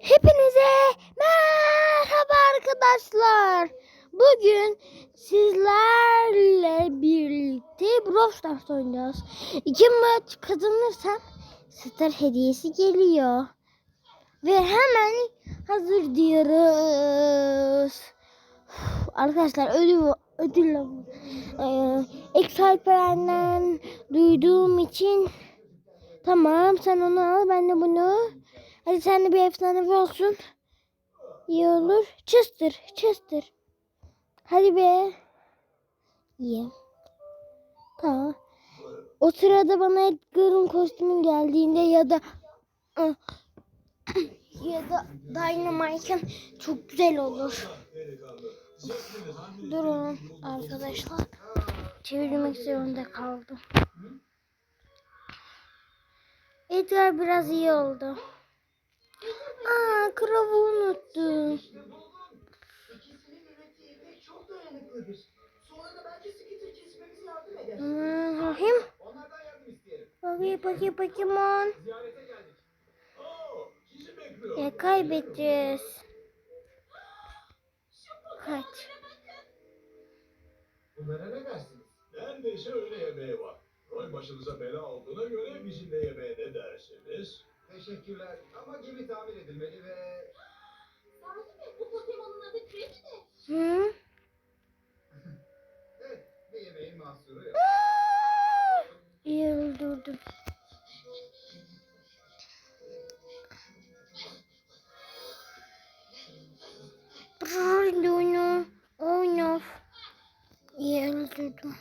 Hepinize merhaba arkadaşlar. Bugün sizlerle birlikte Brawl Stars oynayacağız. İki maç kazanırsam star hediyesi geliyor. Ve hemen hazır diyoruz. Arkadaşlar ödül ödül e, Exalperen'den duyduğum için tamam sen onu al ben de bunu Hadi sen de bir efsanevi olsun. İyi olur. Chester, Chester. Hadi be. İyi. Tamam. O sırada bana Edgar'ın kostümü geldiğinde ya da ya da Dynamite'ın çok güzel olur. Durun arkadaşlar. Çevirmek zorunda kaldım. Edgar biraz iyi oldu. Aa, kralı unuttum. Eder. Hmm, bakayım. Bakayım, Pokemon. Ya kaybedeceğiz. Kaç. Bunlara ne dersiniz? Neredeyse öğle yemeği var. Roy başınıza bela olduğuna göre bizimle yemeğe ne dersiniz? Teşekkürler ama gemi tamir edilmeli ve... Sahi mi? Bu Pokemon'un adı Kremi de. Hı? Evet, bir yemeğin mahsuru yok. İyi öldürdüm. Brrr, Luna. Oyna. İyi öldürdüm.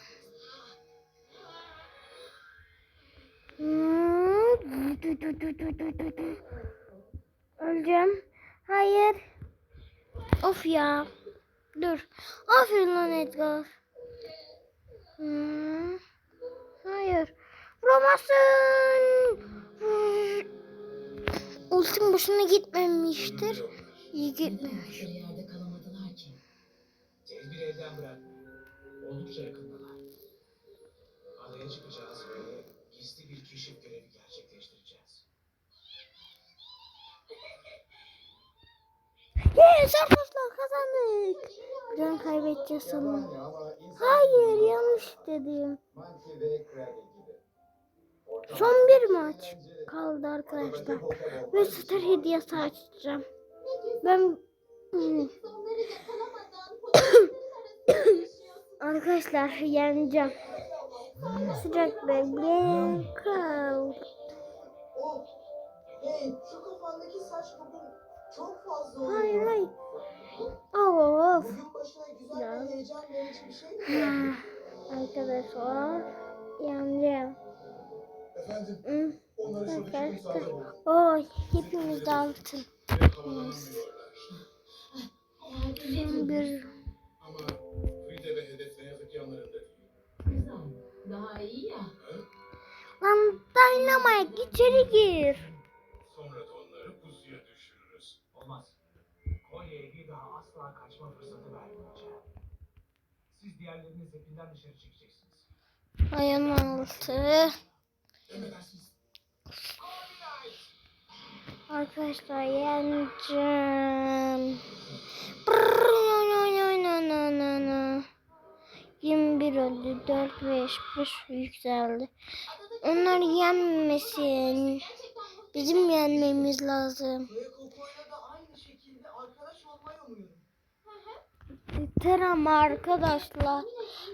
Of ya. Dur. Aferin lan Edgar. Hmm. Hayır. Vuramazsın. Ultim boşuna gitmemiştir. İyi gitmemiş. Oldukça yakındalar. Adaya çıkacağız ve gizli bir keşif görevi Yes arkadaşlar kazandık. Ben kaybedeceğiz sanırım. Hayır yanlış dedim. Son bir maç kaldı arkadaşlar. Ve star hediyesi açacağım. Ben arkadaşlar yeneceğim. Sıcak bebek kal. Hey, şu kafandaki saç bugün çok fazla oluyor. Hayır hayır. Of. Bugün başına güzel Ya. ve heyecan verici bir şey mi geldi? Arkadaşlar yeneceğim. Efendim, Hmm. olun. Oy hepimiz de altın. Son bir Ama Fride ve hedef ne yazık ki yanlarında. Daha iyi ya. Lan Dynamite içeri gir. Pusuya düşürürüz. Olmaz. Kolya'ya bir daha asla kaçma fırsatı vermeyeceğim. Siz diğerlerini zepinden dışarı çekeceksiniz. Ayın altı. Emredersiniz. Arkadaşlar yeneceğim. Brrr, no, no, no, no, no, no, no. 21 oldu. 4 5 5 yükseldi. Onlar yenmesin. Bizim yenmemiz lazım. Ama arkadaşlar.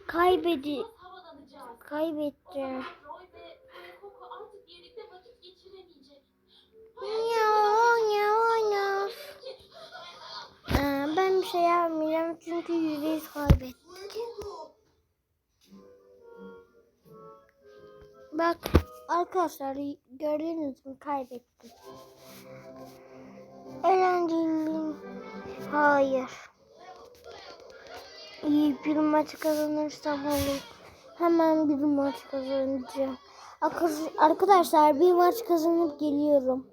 Kaybedi kaybedeceğim. Ya ya ya. Ee, ben bir şey yapmayacağım çünkü yüzdeyiz kaybettim. Koko, Bak arkadaşlar gördünüz mü kaybettim. Eğlenceliyim. Hayır. İyi bir maç kazanırsam olur. Hemen bir maç kazanacağım. Arkadaş- Arkadaşlar bir maç kazanıp geliyorum.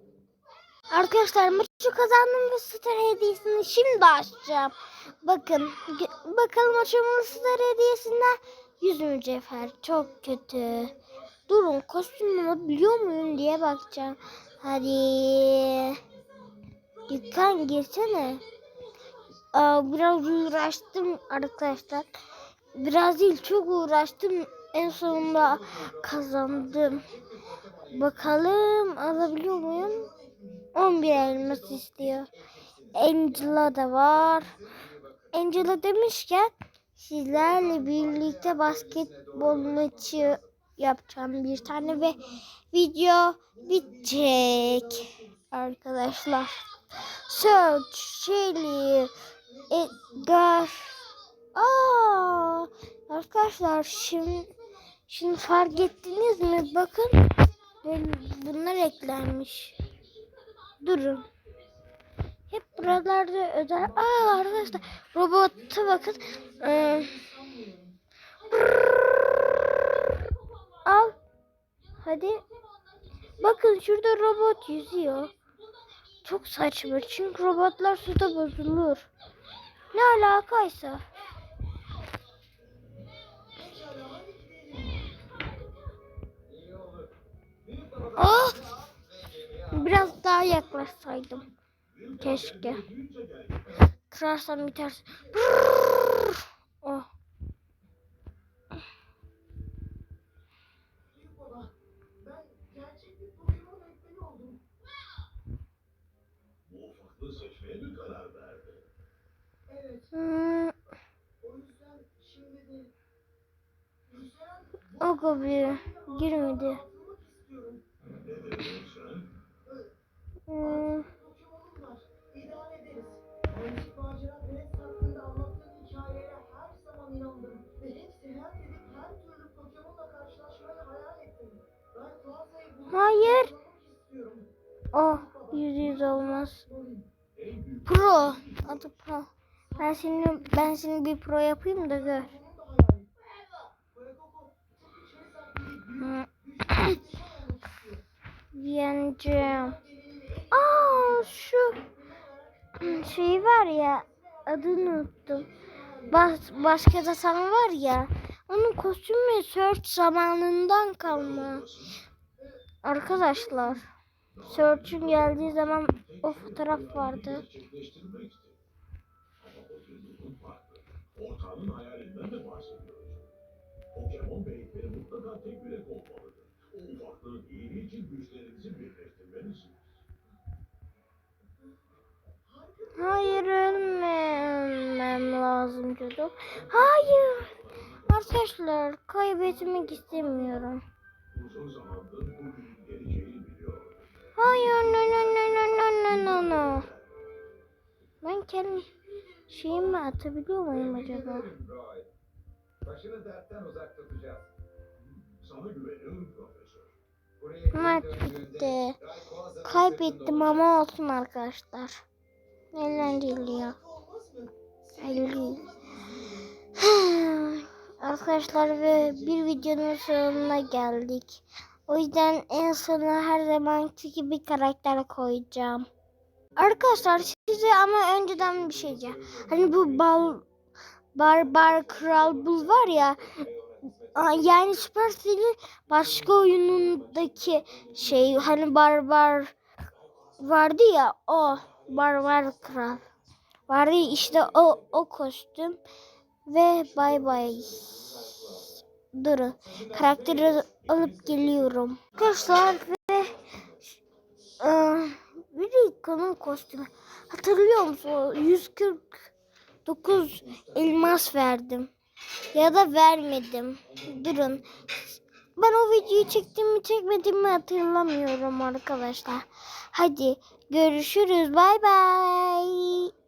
Arkadaşlar maçı kazandım ve star hediyesini şimdi açacağım. Bakın bakalım açımın star hediyesinden 100 mücevher. Çok kötü. Durun kostüm alabiliyor muyum diye bakacağım. Hadi. Gitsen girsene. Aa, biraz uğraştım arkadaşlar. Biraz değil çok uğraştım. En sonunda kazandım. Bakalım alabiliyor muyum? 11 elmas istiyor. Angela da var. Angela demişken sizlerle birlikte basketbol maçı yapacağım bir tane ve video bitecek arkadaşlar. Search, Shelly, Edgar. Aa, arkadaşlar şimdi şimdi fark ettiniz mi? Bakın bunlar eklenmiş. Durun. Hep buralarda özel. Aa arkadaşlar robota bakın. Ee, Al. Hadi. Bakın şurada robot yüzüyor. Çok saçma çünkü robotlar suda bozulur. Ne alakaysa. Oh! Biraz daha yaklaşsaydım. Keşke. Kırarsam biter. Brrr. Oku bir girmedi. Hayır. O oh, yüz yüz olmaz. Pro. Adı Pro. Ben seni ben seni bir pro yapayım da gör. Hmm. Yeneceğim. Aa şu şey var ya adını unuttum. Bas, başka da sen var ya. Onun kostümü search zamanından kalma. Arkadaşlar. Search'ün geldiği zaman o fotoğraf vardı farklı. Ortağının hayalinden de bahsediyoruz. Pokemon beyitleri mutlaka tek yürek olmalıdır. O ufaklığın iyiliği için güçlerinizi birleştirmelisiniz. Hayır ölmem lazım çocuk. Hayır. Arkadaşlar kaybetmek istemiyorum. Uzun zamandır bu geleceğini biliyor. Hayır no no no no no no no. Ben kendim kendi şeyimi atabiliyor muyum acaba? Başını dertten uzak tutacağız. Sana güveniyorum profesör. Maç bitti. Kaybettim ama olsun arkadaşlar. Eğlenceli ya. Arkadaşlar ve bir videonun sonuna geldik. O yüzden en sona her zamanki gibi karakter koyacağım. Arkadaşlar size ama önceden bir şey diyeceğim. Hani bu bal barbar kral bul var ya yani Supercell'in başka oyunundaki şey hani barbar vardı ya o barbar kral vardı ya, işte o o kostüm ve bay bay durun karakteri alıp geliyorum arkadaşlar ve e, Rico'nun kostümü. Hatırlıyor musun? 149 elmas verdim. Ya da vermedim. Durun. Ben o videoyu çektim mi çekmedim mi hatırlamıyorum arkadaşlar. Hadi görüşürüz. Bay bay